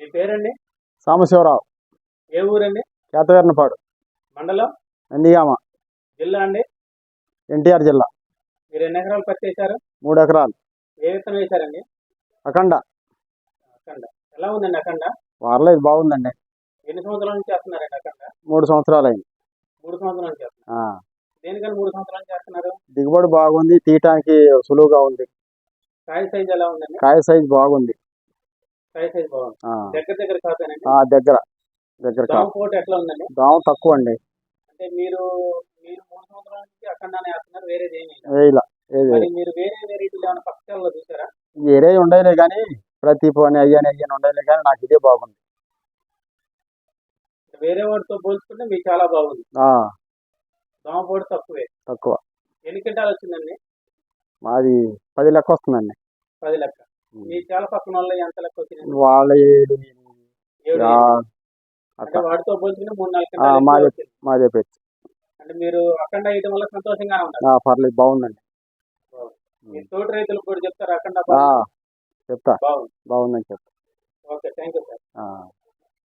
మీ పేరండి? సాంబశివరావు. ఏ ఊరండి? కేతవీరనపాడు మండలం? నందిగామ. జిల్లా అండి? ఎన్టీఆర్ జిల్లా. మీరు ఎన్ని ఎకరాలు పత్తి వేశారు? మూడు ఎకరాలు. ఏ విత్తనం వేశారండి? అఖండ. అఖండ. ఎలా ఉందండి అఖండ? పర్లేదు బాగుందండి. ఎన్ని సంవత్సరాల నుంచి చేస్తున్నారండి అఖండ? మూడు సంవత్సరాలు అయింది మూడు సంవత్సరాల నుంచి చేస్తున్నారు. దేనికని మూడు సంవత్సరాల చేస్తున్నారు? దిగుబడి బాగుంది తీయటానికి సులువుగా ఉంది. కాయ సైజ్ ఎలా ఉందండి? కాయ సైజ్ బాగుంది. దగ్గర దగ్గర దగ్గర. దగ్గర దామ కాదు పోటు ఎట్లా ఉందండి? దామ తక్కువ అండి. అంటే మీరు మీరు మూడు సంవత్సరాల నుంచి అఖండానే వేస్తున్నారు వేరేది ఏమీ మరి వేరే వెరైటీలు ఏమైనా పక్షాల్లో చూసారా? వేరే ఉండేలే కానీ ప్రతి పని అయ్యాని అయ్యాని ఉండేలే కానీ నాకు ఇదే బాగుంది. వేరే వాటితో పోల్చుకుంటే మీకు చాలా బాగుంది. ఆ, దోమ పోటు తక్కువే. తక్కువ. ఎన్ని క్వింటాలు వచ్చిందండి? మాది పది లెక్క వస్తుందండి. పది లెక్క. మీ చాలా పక్కన వాళ్ళు ఎంత లెక్క వాళ్ళ ఏడు ఏడు అట్లా మూడు నాలుగు ఎక్కువ మాది వచ్చింది. మాదే పెట్టి అంటే మీరు అఖండ వేయడం వల్ల సంతోషంగానే ఉన్నారు ఆ, పర్లేదు బాగుందండి. మీ తోటి రైతులకు కూడా చెప్తారు అఖండ చెప్తా. బాగుంది. బాగుందని చెప్తా. Okay thank you sir.